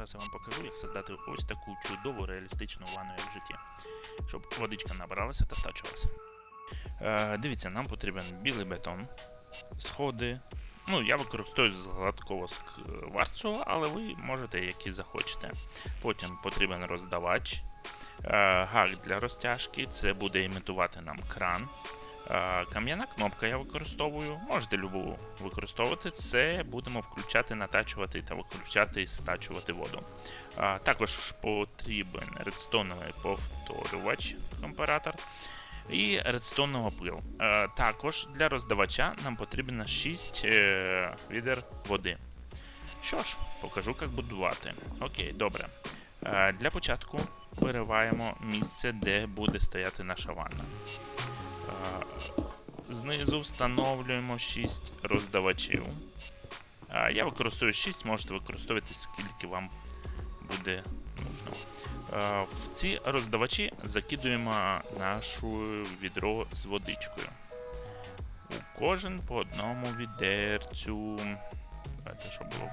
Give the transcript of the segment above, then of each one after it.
зараз я вам покажу, як создати ось таку чудову реалістичну ванну як в житті, щоб водичка набиралася та стачувалася. Е, дивіться, нам потрібен білий бетон, сходи. Ну, я використовую з гладкого скварцу, але ви можете які захочете. Потім потрібен роздавач, е, гак для розтяжки, це буде імітувати нам кран. Кам'яна кнопка я використовую. Можете любу використовувати. Це будемо включати, натачувати та виключати стачувати воду. Також потрібен редстоновий повторювач компаратор і редстонового пил. Також для роздавача нам потрібно 6 е, відер води. Що ж, покажу, як будувати. Окей, добре. Для початку вириваємо місце, де буде стояти наша ванна. Знизу встановлюємо 6 роздавачів. Я використовую 6, можете використовувати скільки вам буде нужно. В ці роздавачі закидуємо нашу відро з водичкою. У кожен по одному відерцю. Давайте, щоб було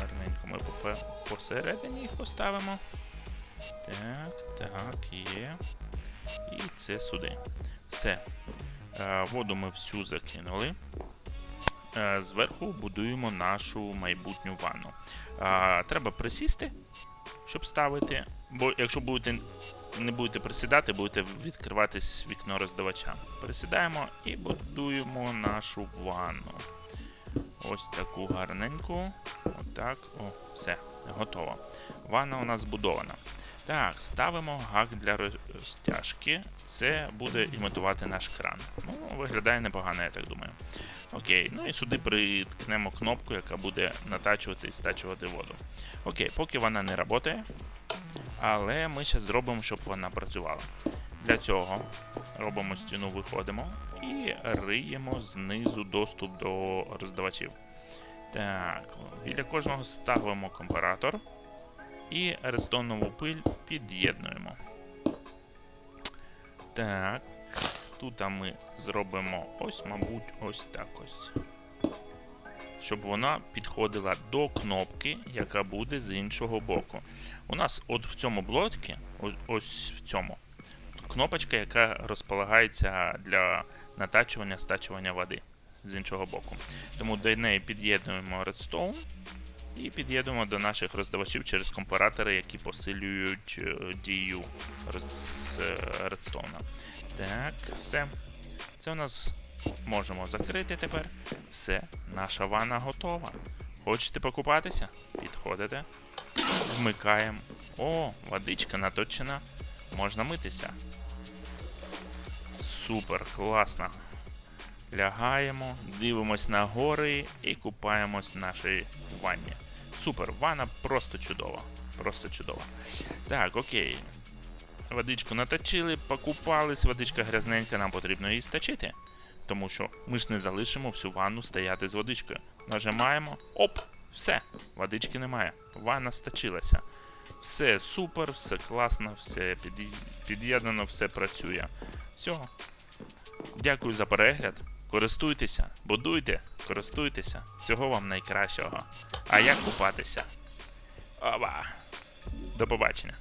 гарненько ми посередині їх поставимо. Так, так, є. І це сюди. Все. Е, Воду ми всю закинули. Е, Зверху будуємо нашу майбутню ванну. Е, Треба присісти, щоб ставити. Бо якщо будете, не будете присідати, будете відкриватись вікно роздавача. Присідаємо і будуємо нашу ванну. Ось таку гарненьку. Отак. О, все, готово. Ванна у нас збудована. Так, ставимо гак для розтяжки. Це буде імітувати наш кран. Ну, виглядає непогано, я так думаю. Окей, ну і сюди приткнемо кнопку, яка буде натачувати і стачувати воду. Окей, поки вона не працює, але ми зараз зробимо, щоб вона працювала. Для цього робимо стіну, виходимо і риємо знизу доступ до роздавачів. Так, біля кожного ставимо компаратор і редстонову пиль під'єднуємо. Так, тут ми зробимо ось, мабуть, ось так ось. Щоб вона підходила до кнопки, яка буде з іншого боку. У нас от в цьому блоці, ось в цьому, кнопочка, яка розполагається для натачування, стачування води з іншого боку. Тому до неї під'єднуємо Redstone і під'єднуємо до наших роздавачів через компаратори, які посилюють е, дію Redstone. Так, все. Це у нас можемо закрити тепер. Все, наша ванна готова. Хочете покупатися? Підходите. Вмикаємо. О, водичка наточена. Можна митися. Супер, класно. Лягаємо, дивимось на гори і купаємось в нашій ванні. Супер, ванна просто чудова. Просто чудова. Так, окей. Водичку наточили, покупались, водичка грязненька, нам потрібно її сточити. Тому що ми ж не залишимо всю ванну стояти з водичкою. Нажимаємо, оп, все, водички немає. Ванна сточилася. Все супер, все класно, все під'єднано, все працює. Все. Дякую за перегляд. Користуйтеся, будуйте, користуйтеся. Всього вам найкращого. А як купатися? Оба. До побачення.